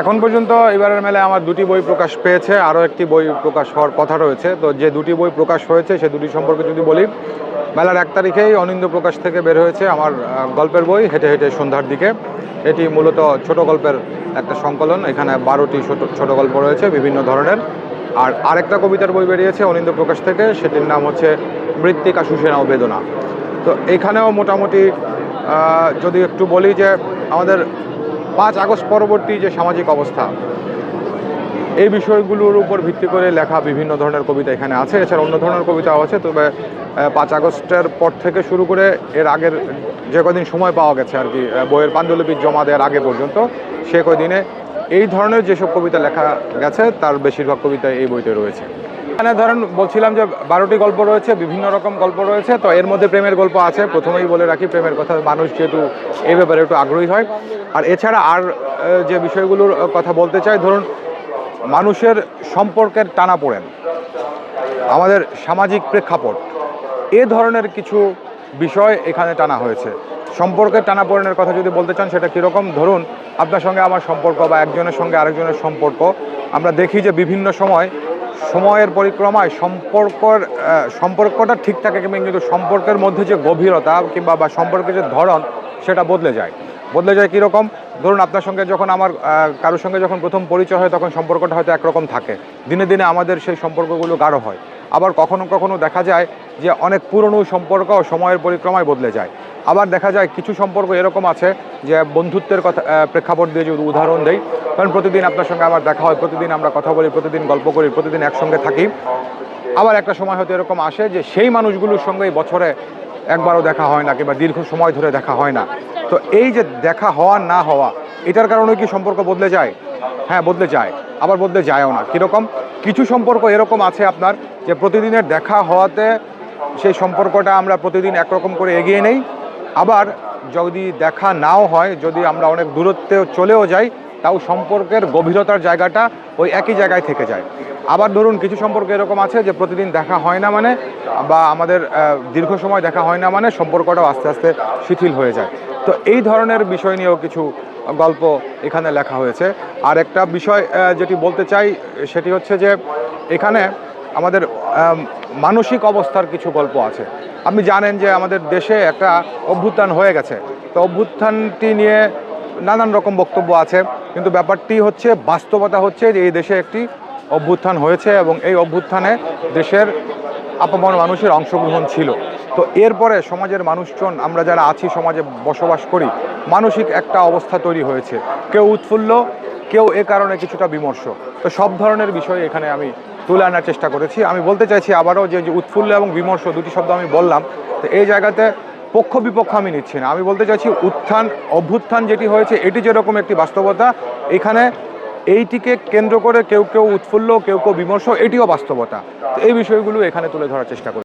এখন পর্যন্ত এবারের মেলায় আমার দুটি বই প্রকাশ পেয়েছে, আরও একটি বই প্রকাশ হওয়ার কথা রয়েছে। তো যে দুটি বই প্রকাশ হয়েছে, সে দুটি সম্পর্কে যদি বলি, মেলার এক তারিখেই অনিন্দ প্রকাশ থেকে বের হয়েছে আমার গল্পের বই, হেঁটে হেঁটে সন্ধ্যার দিকে। এটি মূলত ছোট গল্পের একটা সংকলন, এখানে বারোটি ছোট ছোট গল্প রয়েছে বিভিন্ন ধরনের। আর আরেকটা কবিতার বই বেরিয়েছে অনিন্দ প্রকাশ থেকে, সেটির নাম হচ্ছে মৃত্তিকা সুসেনা বেদনা। তো এখানেও মোটামুটি যদি একটু বলি যে আমাদের পাঁচ আগস্ট পরবর্তী যে সামাজিক অবস্থা, এই বিষয়গুলোর উপর ভিত্তি করে লেখা বিভিন্ন ধরনের কবিতা এখানে আছে। এছাড়া অন্য ধরনের কবিতাও আছে, তবে পাঁচ আগস্টের পর থেকে শুরু করে এর আগের যে কদিন সময় পাওয়া গেছে আর কি বইয়ের পাণ্ডুলিপি জমা দেওয়ার আগে পর্যন্ত, সে কদিনে এই ধরনের যেসব কবিতা লেখা গেছে, তার বেশিরভাগ কবিতা এই বইতে রয়েছে। এখানে ধরেন বলছিলাম যে বারোটি গল্প রয়েছে, বিভিন্ন রকম গল্প রয়েছে, তো এর মধ্যে প্রেমের গল্প আছে। প্রথমেই বলে রাখি, প্রেমের কথা মানুষ যেহেতু এই ব্যাপারে একটু আগ্রহী হয়। আর এছাড়া আর যে বিষয়গুলোর কথা বলতে চাই, ধরুন মানুষের সম্পর্কের টানা পড়েন আমাদের সামাজিক প্রেক্ষাপট, এ ধরনের কিছু বিষয় এখানে টানা হয়েছে। সম্পর্কের টানাপোড়েনের কথা যদি বলতে চান, সেটা কীরকম? ধরুন আপনার সঙ্গে আমার সম্পর্ক বা একজনের সঙ্গে আরেকজনের সম্পর্ক, আমরা দেখি যে বিভিন্ন সময় সময়ের পরিক্রমায় সম্পর্কর সম্পর্কটা ঠিক থাকে কিংবা কিন্তু সম্পর্কের মধ্যে যে গভীরতা কিংবা বা সম্পর্কের যে ধরন, সেটা বদলে যায়। বদলে যায় কীরকম? ধরুন আপনার সঙ্গে যখন আমার কারোর সঙ্গে যখন প্রথম পরিচয় হয়, তখন সম্পর্কটা হয়তো একরকম থাকে। দিনে দিনে আমাদের সেই সম্পর্কগুলো গাঢ় হয়। আবার কখনো কখনো দেখা যায় যে অনেক পুরনো সম্পর্ক সময়ের পরিক্রমায় বদলে যায়। আবার দেখা যায় কিছু সম্পর্ক এরকম আছে যে বন্ধুত্বের কথা প্রেক্ষাপট দিয়ে যদি উদাহরণ দেই কারণ প্রতিদিন আপনার সঙ্গে আমার দেখা হয়, প্রতিদিন আমরা কথা বলি, প্রতিদিন গল্প করি, প্রতিদিন একসঙ্গে থাকি। আবার একটা সময় হয়তো এরকম আসে যে সেই মানুষগুলোর সঙ্গেই বছরে একবারও দেখা হয় না কিংবা দীর্ঘ সময় ধরে দেখা হয় না। তো এই যে দেখা হওয়া, না হওয়া, এটার কারণে কি সম্পর্ক বদলে যায়? হ্যাঁ বদলে যায়। আবার বদলে যায়ও না। কীরকম? কিছু সম্পর্ক এরকম আছে আপনার যে প্রতিদিনের দেখা হওয়াতে সেই সম্পর্কটা আমরা প্রতিদিন একরকম করে এগিয়ে নেই। আবার যদি দেখা নাও হয়, যদি আমরা অনেক দূরত্বে চলেও যাই তাও সম্পর্কের গভীরতার জায়গাটা ওই একই জায়গায় থেকে যায়। আবার ধরুন কিছু সম্পর্ক এরকম আছে যে প্রতিদিন দেখা হয় না মানে বা আমাদের দীর্ঘ সময় দেখা হয় না মানে সম্পর্কটাও আস্তে আস্তে শিথিল হয়ে যায়। তো এই ধরনের বিষয় নিয়েও কিছু গল্প এখানে লেখা হয়েছে। আর একটা বিষয় যেটি বলতে চাই সেটি হচ্ছে যে এখানে আমাদের মানসিক অবস্থার কিছু গল্প আছে। আপনি জানেন যে আমাদের দেশে একটা অভ্যুত্থান হয়ে গেছে। তো অভ্যুত্থানটি নিয়ে নানান রকম বক্তব্য আছে, কিন্তু ব্যাপারটি হচ্ছে, বাস্তবতা হচ্ছে যে এই দেশে একটি অভ্যুত্থান হয়েছে এবং এই অভ্যুত্থানে দেশের আপামর মানুষের অংশগ্রহণ ছিল। তো এরপরে সমাজের মানুষজন, আমরা যারা আছি, সমাজে বসবাস করি, মানসিক একটা অবস্থা তৈরি হয়েছে। কেউ উৎফুল্ল, কেউ এ কারণে কিছুটা বিমর্ষ। তো সব ধরনের বিষয় এখানে আমি তুলে আনার চেষ্টা করেছি। আমি বলতে চাইছি আবারও যে যে উৎফুল্ল এবং বিমর্ষ দুটি শব্দ আমি বললাম, তো এই জায়গাতে পক্ষ বিপক্ষ আমি নিচ্ছি না। আমি বলতে চাইছি উত্থান, অভ্যুত্থান যেটি হয়েছে, এটি যেরকম একটি বাস্তবতা, এখানে এইটিকে কেন্দ্র করে কেউ কেউ উৎফুল্ল, কেউ কেউ বিমর্ষ, এটিও বাস্তবতা। এই বিষয়গুলো এখানে তুলে ধরার চেষ্টা করি